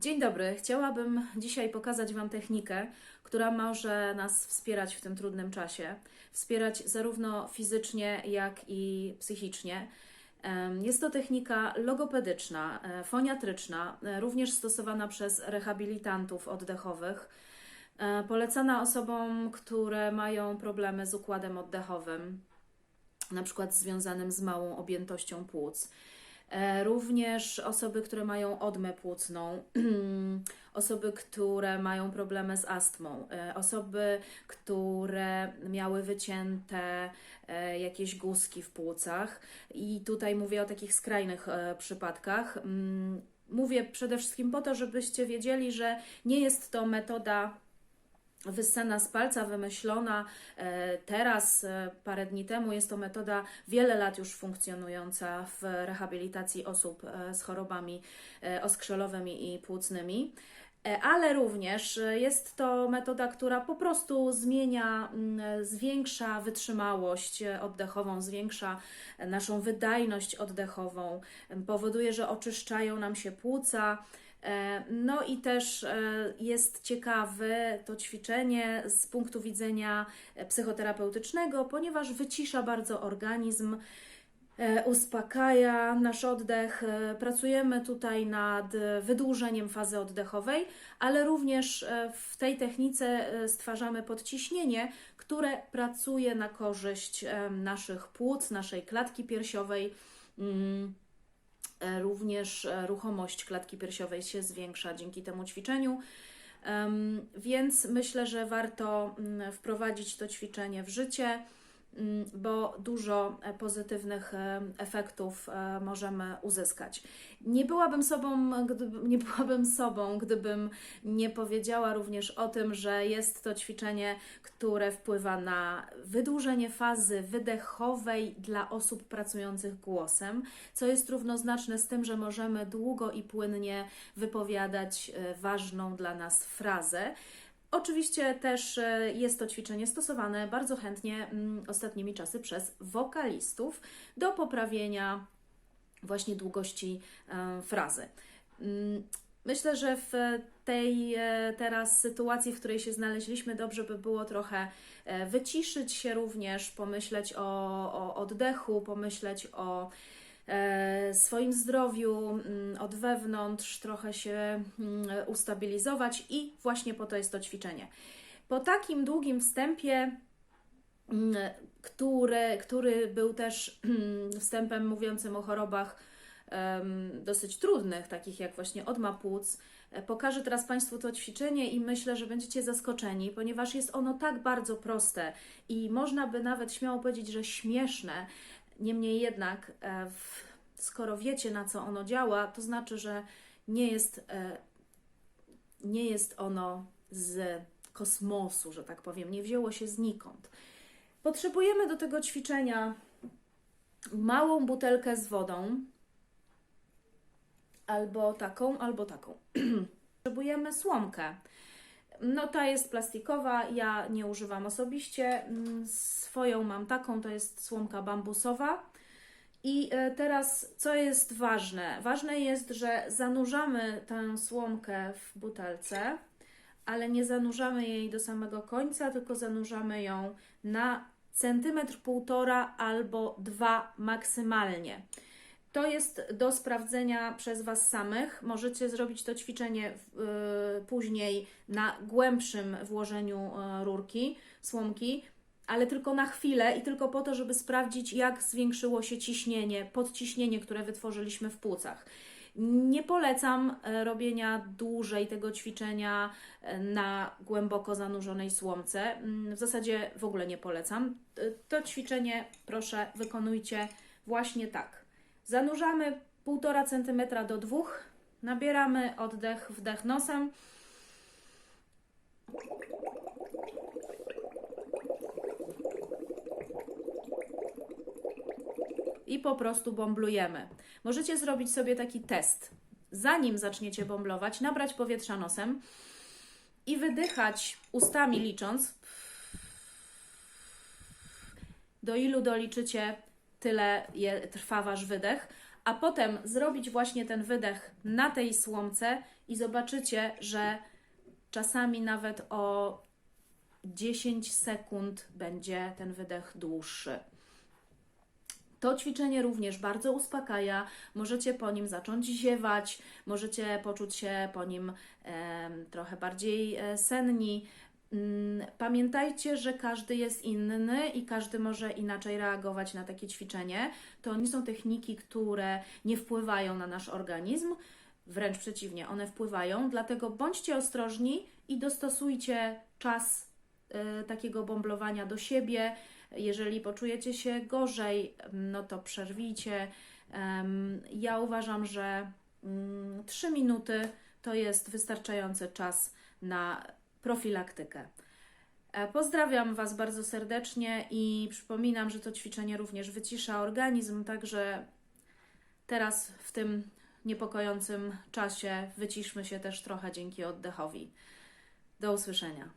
Dzień dobry. Chciałabym dzisiaj pokazać Wam technikę, która może nas wspierać w tym trudnym czasie. Wspierać zarówno fizycznie, jak i psychicznie. Jest to technika logopedyczna, e, foniatryczna, e, również stosowana przez rehabilitantów oddechowych. E, Polecana osobom, które mają problemy z układem oddechowym, na przykład związanym z małą objętością płuc. E, Również osoby, które mają odmę płucną, osoby, które mają problemy z astmą, e, osoby, które miały wycięte e, jakieś guzki w płucach. I tutaj mówię o takich skrajnych przypadkach. Mm, Mówię przede wszystkim po to, żebyście wiedzieli, że nie jest to metoda wyssana z palca, wymyślona e, teraz, e, parę dni temu. Jest to metoda wiele lat już funkcjonująca w rehabilitacji osób e, z chorobami oskrzelowymi i płucnymi. Ale również jest to metoda, która po prostu zmienia, mm, zwiększa wytrzymałość oddechową, zwiększa naszą wydajność oddechową, powoduje, że oczyszczają nam się płuca. E, No i też e, jest ciekawe to ćwiczenie z punktu widzenia psychoterapeutycznego, ponieważ wycisza bardzo organizm, e, uspokaja nasz oddech. Pracujemy tutaj nad wydłużeniem fazy oddechowej, ale również w tej technice stwarzamy podciśnienie, które pracuje na korzyść naszych płuc, naszej klatki piersiowej. E, Również e, ruchomość klatki piersiowej się zwiększa dzięki temu ćwiczeniu. Więc myślę, że warto mm, wprowadzić to ćwiczenie w życie, bo dużo e, pozytywnych e, efektów e, możemy uzyskać. Nie byłabym sobą, gdyby, nie byłabym sobą, gdybym nie powiedziała również o tym, że jest to ćwiczenie, które wpływa na wydłużenie fazy wydechowej dla osób pracujących głosem, co jest równoznaczne z tym, że możemy długo i płynnie wypowiadać ważną dla nas frazę. Oczywiście też e, jest to ćwiczenie stosowane bardzo chętnie mm, ostatnimi czasy przez wokalistów do poprawienia właśnie długości e, frazy. Mm, Myślę, że w tej e, teraz sytuacji, w której się znaleźliśmy, dobrze by było trochę wyciszyć się również, pomyśleć o, o oddechu, pomyśleć o swoim zdrowiu mm, od wewnątrz, trochę się mm, ustabilizować i właśnie po to jest to ćwiczenie. Po takim długim wstępie mm, który, który był też wstępem mówiącym o chorobach dosyć trudnych, takich jak właśnie odma płuc. E, Pokażę teraz Państwu to ćwiczenie i myślę, że będziecie zaskoczeni, ponieważ jest ono tak bardzo proste i można by nawet śmiało powiedzieć, że śmieszne. Niemniej jednak, e, skoro wiecie na co ono działa, to znaczy, że nie jest, e, nie jest ono z kosmosu, że tak powiem, nie wzięło się znikąd. Potrzebujemy do tego ćwiczenia małą butelkę z wodą, albo taką, albo taką. Potrzebujemy słomkę. No ta jest plastikowa, ja nie używam osobiście. Mm, Swoją mam taką, to jest słomka bambusowa. I e, teraz, co jest ważne? Ważne jest, że zanurzamy tę słomkę w butelce, ale nie zanurzamy jej do samego końca, tylko zanurzamy ją na centymetr półtora albo dwa maksymalnie. To jest do sprawdzenia przez Was samych. Możecie zrobić to ćwiczenie y, później na głębszym włożeniu y, rurki, słomki, ale tylko na chwilę i tylko po to, żeby sprawdzić, jak zwiększyło się ciśnienie, podciśnienie, które wytworzyliśmy w płucach. Nie polecam e, robienia dłużej tego ćwiczenia na głęboko zanurzonej słomce. Mm, W zasadzie w ogóle nie polecam. To ćwiczenie proszę wykonujcie właśnie tak. Zanurzamy 1,5 cm do 2 Nabieramy oddech, wdech nosem. I po prostu bąblujemy. Możecie zrobić sobie taki test. Zanim zaczniecie bąblować, nabrać powietrza nosem i wydychać ustami licząc. Do ilu doliczycie, tyle je, trwa wasz wydech, a potem zrobić właśnie ten wydech na tej słomce i zobaczycie, że czasami nawet o 10 sekund będzie ten wydech dłuższy. To ćwiczenie również bardzo uspokaja. Możecie po nim zacząć ziewać, możecie poczuć się po nim em, trochę bardziej e, senni. Mm, Pamiętajcie, że każdy jest inny i każdy może inaczej reagować na takie ćwiczenie. To nie są techniki, które nie wpływają na nasz organizm, wręcz przeciwnie, one wpływają, dlatego bądźcie ostrożni i dostosujcie czas y, takiego bąblowania do siebie. Jeżeli poczujecie się gorzej, no to przerwijcie. Em, Ja uważam, że 3 minuty to jest wystarczający czas na profilaktykę. E, Pozdrawiam Was bardzo serdecznie i przypominam, że to ćwiczenie również wycisza organizm, także teraz w tym niepokojącym czasie wyciszmy się też trochę dzięki oddechowi. Do usłyszenia.